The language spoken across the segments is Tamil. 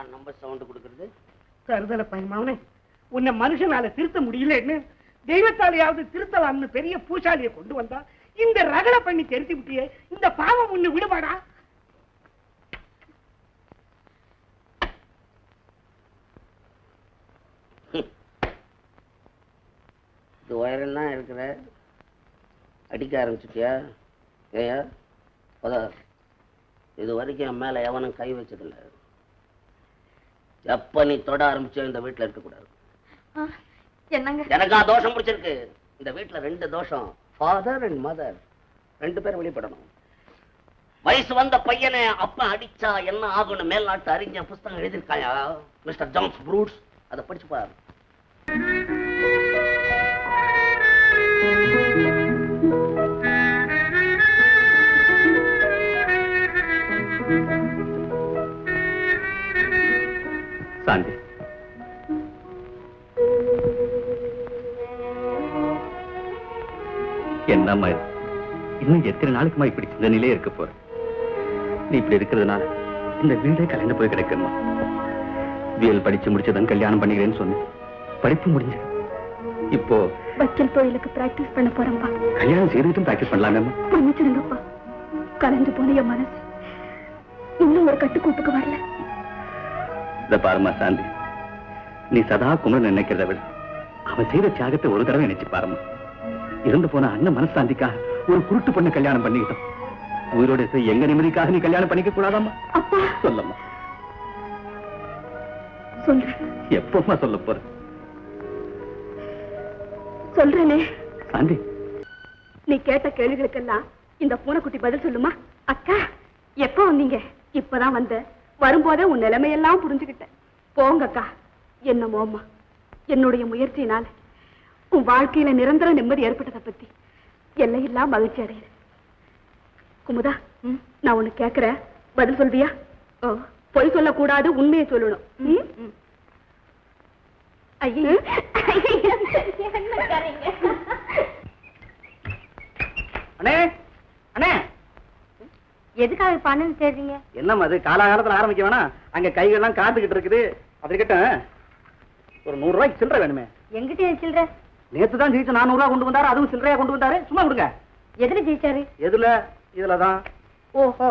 யாரா நம்பர் சவுண்ட் கொடுக்கறது? தருதல பயமாவனே உன்னை மனுஷனால திருத்த முடியலன்னு தெய்வத்தாலையாவது திருத்தலாம்னு பெரிய பூசாலியை கொண்டு வந்தா இந்த ரகலை பண்ணி தெரிஞ்சு விட்டியே இந்த பாவம் உன்னை விடுபாடா இது இருக்கிற அடிக்க ஆரம்பிச்சிட்டியா? ஏயா இது வரைக்கும் என் மேல எவனும் கை வச்சதில்ல. எப்ப நீ தொட ஆரம்பிச்சோ இந்த வீட்டுல இருக்கக்கூடாது என்னங்க? எனக்கா தோஷம் பிடிச்சிருக்கு. இந்த வீட்டுல ரெண்டு தோஷம். ஃபாதர் அண்ட் மதர் ரெண்டு பேரும் வெளிப்படணும். வயசு வந்த பையனை அப்ப அடிச்சா என்ன ஆகும்னு மேல்நாட்டு அறிஞர் புஸ்தகம் எழுதியிருக்காயா? மிஸ்டர் ஜான்ஸ் ப்ரூட்ஸ் அதை படிச்சு பாரு என்னம்மா இது இன்னும் எத்தனை நாளைக்குமா இப்படி இந்த நிலையே இருக்க போற? நீ இப்படி இருக்கிறதுனால இந்த வீடே கலைந்து போய் கிடக்குமா? வியல் படிச்சு முடிச்சதான் கல்யாணம் பண்ணிக்கிறேன்னு சொன்னேன். படிப்பு முடிஞ்சு. இப்போ வக்கீல் தொழிலுக்கு பிராக்டிஸ் பண்ண போறேன்பா கல்யாணம் செய்துட்டும் பிராக்டிஸ் பண்ணலாமேம்மா? மன்னிச்சிடுங்கப்பா கலைஞ்சு போன என் மனசு. இன்னும் ஒரு கட்டுக்கோப்புக்கு வரல. இத பாருமா சாந்தி. நீ சதா குமரன் நினைக்கிறத விட அவன் செய்த தியாகத்தை ஒரு தடவை நினைச்சு பாருமா இறந்து போன அண்ணன் மனசாந்திக்காக ஒரு குருட்டு பொண்ணை கல்யாணம் பண்ணிக்கிட்டோம். உயிரோட எங்க நிம்மதிக்காக நீ கல்யாணம் பண்ணிக்க கூடாதாம்மா? அப்பா. சொல்லம்மா. எப்பம்மா சொல்ல போற? சொல்றேனே. சாந்தி. நீ கேட்ட கேள்விகளுக்கெல்லாம் இந்த பூனைக்குட்டி பதில் சொல்லுமா? அக்கா எப்போ வந்தீங்க? இப்பதான் வந்த வரும்போதே உன் நிலைமையெல்லாம் புரிஞ்சுக்கிட்டேன். போங்க அக்கா என்னமோம்மா என்னுடைய முயற்சியினால உன் வாழ்க்கையில நிரந்தர நிம்மதி ஏற்பட்டதை பத்தி எல்லையெல்லாம் மகிழ்ச்சி அடைகிறேன் குமுதா நான் உன்னை கேக்குறேன் பதில் சொல்வியா? ஓ. பொய் சொல்லக்கூடாது உண்மையை சொல்லணும்? ஐயே அண்ணே அண்ணே. எதுக்காக பணம் தேடுறீங்க என்னம்மா அது காலாகாலத்துல ஆரம்பிக்க வேணாம். அங்க கைகள்லாம் காத்துக்கிட்டு இருக்குது. அது கிட்ட ஒரு நூறு ரூபாய்க்கு சில்லறை வேணுமே. எங்கிட்ட சில்ற நேத்து தான் ஜெயிச்சு நானூறு ரூபா கொண்டு வந்தாரு அதுவும் சில்லறையா கொண்டு வந்தாரு. சும்மா கொடுங்க எதுல ஜெயிச்சாரு? எதுல? இதுலதான். ஓஹோ.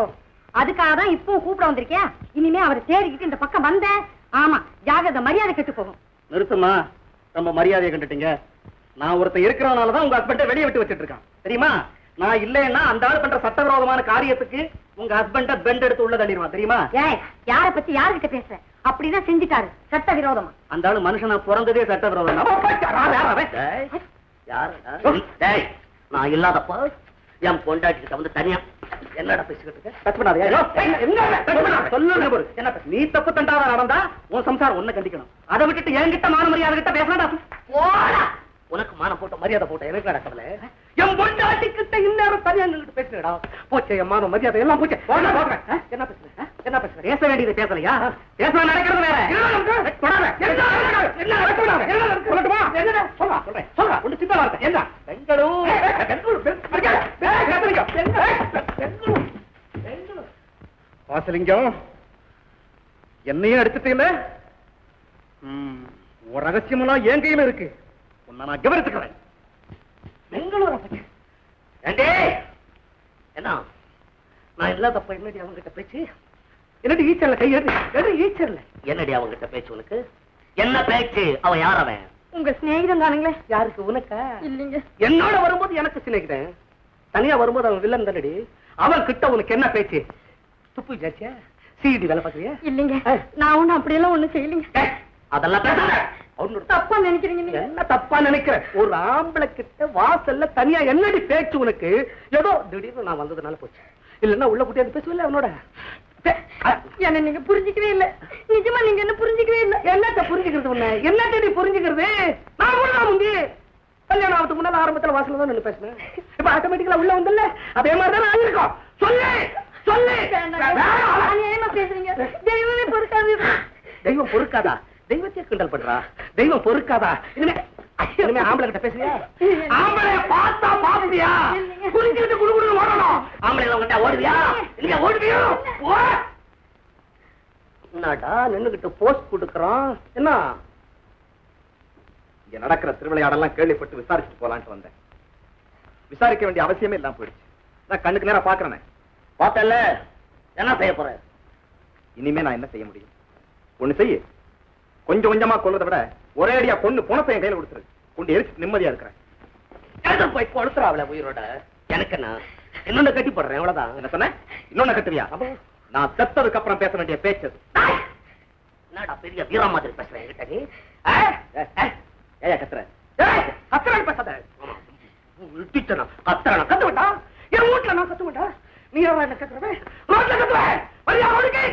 அதுக்காக தான் இப்போ கூப்பிட வந்திருக்கியா? இனிமே அவரை தேடிக்கிட்டு இந்த பக்கம் வந்த ஆமா ஜாகிரதை மரியாதை கெட்டு போகும். நிறுத்துமா ரொம்ப மரியாதையை கண்டுட்டீங்க. நான் ஒருத்தன் இருக்கிறவனால தான் உங்க ஹஸ்பண்ட வெளியே விட்டு வச்சிட்டு இருக்கான். தெரியுமா? நான் இல்லைன்னா அந்த ஆள் பண்ற சட்டவிரோதமான காரியத்துக்கு உங்க ஹஸ்பண்ட பெண்ட் எடுத்து உள்ள தள்ளிடுவான். தெரியுமா? யார பத்தி யாருகிட்ட பேசுற? அப்படிதான் செஞ்சுட்டாரு. சட்ட விரோதமா அந்த ஆளு மனுஷனா பிறந்ததே யாரு? டேய், நான் இல்லாதப்ப என் பொண்டாட்டி கிட்ட வந்து தனியா என்னடா பேசிக்கிட்டு இருக்க? நீ தப்பு தண்டாவா நடந்தா உன் சம்சாரம் ஒண்ணு கண்டிக்கணும். அதை விட்டுட்டு என்கிட்ட மான மரியாதை கிட்ட போடா. உனக்கு மானம் போட்ட மரியாதை போட்ட எனக்கு நடக்கல என் பொண்டாட்டி கிட்ட இந்நேரம் தனியா நின்னுட்டு பேசுறடா போச்சே என் மான மரியாதை எல்லாம் போச்சு. என்ன பேசுற ஆ, என்ன பேசுற? பேச வேண்டியது பேசலையா? பேச நடக்கிறது வேற. என்ன சொல்றேன். என்ன? பெங்களூர். வாசலிங்கம். என்னையும் அடிச்சிட்டீங்கள? ஒரு ரகசியமெல்லாம் என் கையில இருக்கு. உன்னை நான் கவனிச்சுக்கிறேன். பெங்களூர் என்ன? நான் இல்லாதப்ப என்னடி அவங்கிட்ட பேச்சு? என்னடி ஈச்சர்ல கை எடு ஈச்சர்ல என்னடி அவங்கிட்ட பேச்சு உனக்கு? என்ன பேச்சு? அவன் யார் அவன்? உங்க சிநேகிதம் தானுங்களே. யாருக்கு உனக்கா? இல்லைங்க. என்னோட வரும்போது எனக்கு சின்ன தனியா வரும்போது அவன் வில்லன் தானடி. அவன் கிட்ட உனக்கு என்ன பேச்சு? துப்பு ஜாச்சியா? சிடி வேலை பாக்குறியா இல்லைங்க. நான் ஒண்ணும் அப்படியெல்லாம் ஒண்ணும் செய்யலைங்க. அதெல்லாம் பேசாத. தப்பா நினைக்கிறீங்க நீங்க? என்ன தப்பா நினைக்கிற? ஒரு ஆம்பளை கிட்ட வாசல்ல தனியா என்னடி பேச்சு உனக்கு? ஏதோ திடீர்னு நான் வந்ததுனால போச்சு. இல்லன்னா உள்ள குட்டியாந்து பேசுவில்ல அவனோட? என்ன நீங்க புரிஞ்சுக்கவே இல்ல. நிஜமா நீங்க என்ன புரிஞ்சுக்கவே இல்ல. என்னத்த புரிஞ்சுக்கிறது உன்னை? என்னத்த நீ புரிஞ்சுக்கிறது? நான் கூட தான் முந்தி கல்யாணம் ஆகிறதுக்கு முன்னால ஆரம்பத்துல வாசல்ல தான் நின்னு பேசினேன். இப்ப ஆட்டோமேட்டிக்கலா உள்ள வந்தல்ல? அதே மாதிரி தான் ஆகிருக்கோம் சொல்லு! சொல்லு அநியாயமா பேசுறீங்க. தெய்வமே பொறுக்காது தெய்வம் பொறுக்காதா? தெய்வத்தையே கிண்டல் பண்றா? தெய்வம் பொறுக்காதா? இனிமே ஆம்பளை கிட்ட பேசுறியா? ஆம்பளை பார்த்தா பாப்பியா? குளிச்சுட்டு குடு குடு ஓடணும். ஆம்பளை உங்ககிட்ட ஓடுவியா? இல்லையா ஓடுவியோ? ஓ! என்னடா நின்னுகிட்டு போஸ்ட் கொடுக்கறான். என்ன? இங்க நடக்கிற திருவிளையாடெல்லாம் கேள்விப்பட்டு விசாரிச்சுட்டு போலான்ட்டு வந்தேன். விசாரிக்க வேண்டிய அவசியமே இல்லாம போயிடுச்சு. நான் கண்ணுக்கு நேரா பாக்குறேனே பார்த்தல என்ன செய்ய போற? இனிமே நான் என்ன செய்ய முடியும்? ஒண்ணு செய்ய. கொஞ்சம் கொஞ்சமா கொல்றதை விட ஒரே அடியா கொண்டு பணத்தை என் கையில கொடுத்துரு. கொண்டு எரிச்சு நிம்மதியா இருக்கிறேன். போய் கொளுத்துறா அவளை உயிரோட. எனக்கு என்ன? இன்னொன்னு கட்டி போடுறேன் அவ்வளவுதான். என்ன சொன்ன? இன்னொன்னு கட்டுவியா? நான் செத்ததுக்கு அப்புறம் பேச வேண்டிய பேச்சு. என்னடா பெரிய வீரா மாதிரி பேசுறேன் என்கிட்ட நீ? ஏயா கத்துற ஏய், கத்துறான். பேசாத. விட்டுட்டேனா? கத்துறானா? கத்து விட்டா? என் வீட்டுல நான் கத்து நீ யாரா என்ன கத்துறவே ரோட்ல கத்துவே. வரியா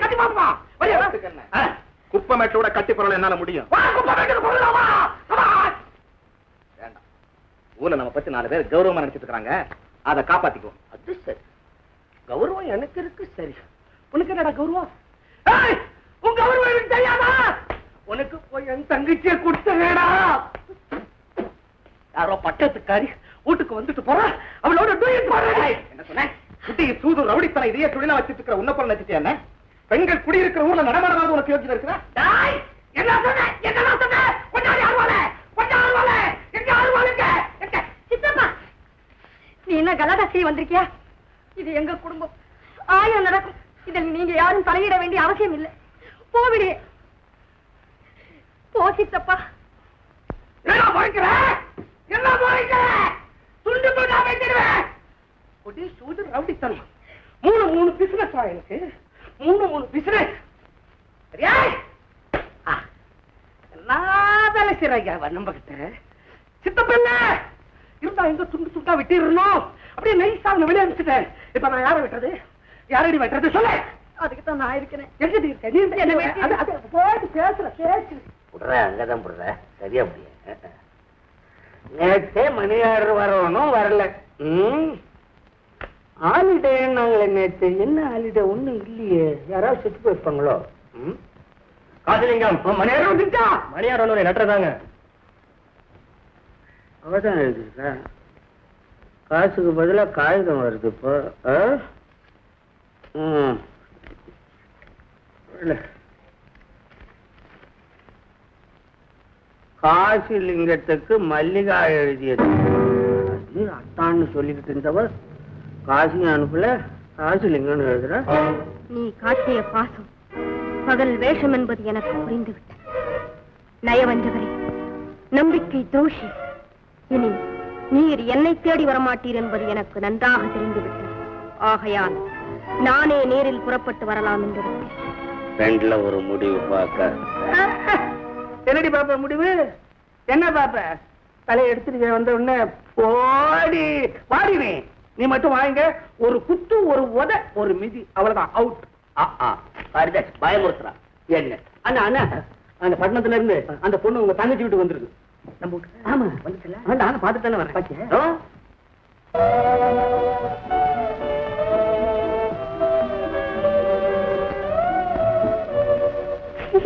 கட்டி பாப்பா வரியா? குப்பமேட்டோட கட்டி பொருள் என்னால முடியும். பொருளாமா ஊர்ல நம்ம பத்தி நாலு பேர் கௌரவமா நினைச்சிட்டு இருக்காங்க. அதை காப்பாத்திக்குவோம் அது சரி. கௌரவம் எனக்கு இருக்கு சரி. உனக்கு என்னடா கௌரவம்? உன் கௌரவம் எனக்கு தெரியாதா? உனக்கு போய் என் தங்கச்சியை கொடுத்தேடா யாரோ பட்டத்துக்காரி வீட்டுக்கு வந்துட்டு போறா. அவளோட டூயட் என்ன சொன்ன? குட்டி சூது ரவுடித்தனை இதையே தொழிலா வச்சிட்டு இருக்கிற நினைச்சிட்டியா என்ன? பெண்கள் குடியிருக்கிற ஊர்ல நடமாடாத உனக்கு யோகியம் இருக்கிறா என்ன சொன்ன? என்ன சொன்ன கொஞ்சம் ஆர்வால கொஞ்சம் ஆர்வால எங்க ஆர்வாலுங்க எங்க சித்தப்பா நீ என்ன கலாட்டா செய்ய வந்திருக்கியா? இது எங்க குடும்பம். ஆயிரம் நடக்கும். இதில் நீங்க யாரும் தலையிட வேண்டிய அவசியம் இல்லை. போவிடு போசித்தப்பா என்ன போய்க்கிற? என்ன போய்க்கிற? துண்டு துண்டா வைக்கிறேன் குடி சூது ரவுடித்தனம். மூணு மூணு பிசினஸ் எனக்கு. மூணு மூணு பிசினஸ் சரியா? நான் வேலை செய்யறாங்க நம்ம கிட்ட சித்தப்பல்ல இருந்தா எங்க துண்டு துண்டா விட்டிடணும். அப்படியே நைஸா அவனை வெளியே அனுப்பிச்சிட்டேன். இப்ப நான் யாரை வெட்டுறது? யாரடி வெட்டுறது? சொல்லு. அதுக்கு தான் நான் இருக்கிறேன். எங்கடி இருக்க? நீ போட்டு பேசுற பேசு. விடுற அங்கதான் விடுற சரியா முடியும் நேற்றே மணியாறு வரணும் வரல. ம்? ஹாலிடே நாங்களே நேற்று என்ன ஹாலிடே ஒண்ணும் இல்லையே. யாராவது செத்து போயிருப்பாங்களோ? ம்? காசிலிங்கம் மணியாரம் வந்துட்டா. மணியார் ஒன்று நட்டுறதாங்க அவதான் எழுதிருக்கா காசுக்கு பதிலா காகிதம் வருது இப்போ. காசிலிங்கத்துக்கு காசு லிங்கத்துக்கு மல்லிகா எழுதியது. அது அத்தான்னு சொல்லிக்கிட்டு இருந்தவர் காசையும் அனுப்பல. காசிலிங்கம்னு எழுதுற. நீ காட்டிய பாசம் பகல் வேஷம் என்பது எனக்கு புரிந்துவிட்டது. நயவஞ்சகரே நம்பிக்கை தோஷி. இனி நீர் என்னை தேடி வரமாட்டீர் என்பது எனக்கு நன்றாக தெரிந்துவிட்டது. ஆகையால் நானே நேரில் புறப்பட்டு வரலாம் என்று ரெண்டுல ஒரு முடிவு பார்க்க. என்னடி பாப்ப முடிவு? என்ன பாப்ப? தலையை எடுத்துட்டு வந்த உடனே போடி வாடி நீ. மட்டும் வாங்க ஒரு குத்து ஒரு உத ஒரு மிதி. அவ்வளவுதான். அவுட் ஹரிதாஸ் பயமுறுத்துறா. என்ன? அண்ணா அண்ணா. அந்த பட்டணத்துல இருந்து அந்த பொண்ணு உங்க தங்கச்சி வீட்டுக்கு வந்துருக்கு. நம்ம? ஆமா. வந்துச்சுல நானும் பார்த்துட்டு தானே வரேன் ஆ?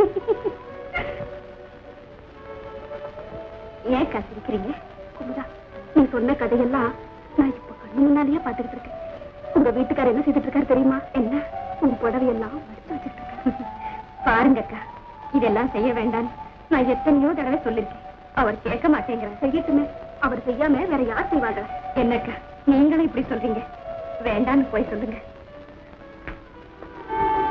ஏன் சிரிக்கிறீங்க குமுதா நீ சொன்ன கதையெல்லாம் நான் இப்ப கண்ணு முன்னாலேயே பாத்துக்கிட்டு இருக்கேன். உங்க வீட்டுக்காரர் என்ன செய்துட்டு இருக்காரு தெரியுமா? என்ன? உங்க புடவையெல்லாம் மடிச்சு வச்சுட்டு இருக்காரு பாருங்க அக்கா இதெல்லாம் செய்ய வேண்டாம் நான் எத்தனையோ தடவை சொல்லிருக்கேன். அவர் கேட்க மாட்டேங்கிற செய்யட்டுமே. அவர் செய்யாம வேற யார் செய்வாங்க என்னக்கா நீங்களும் இப்படி சொல்றீங்க. வேண்டான்னு போய் சொல்லுங்க.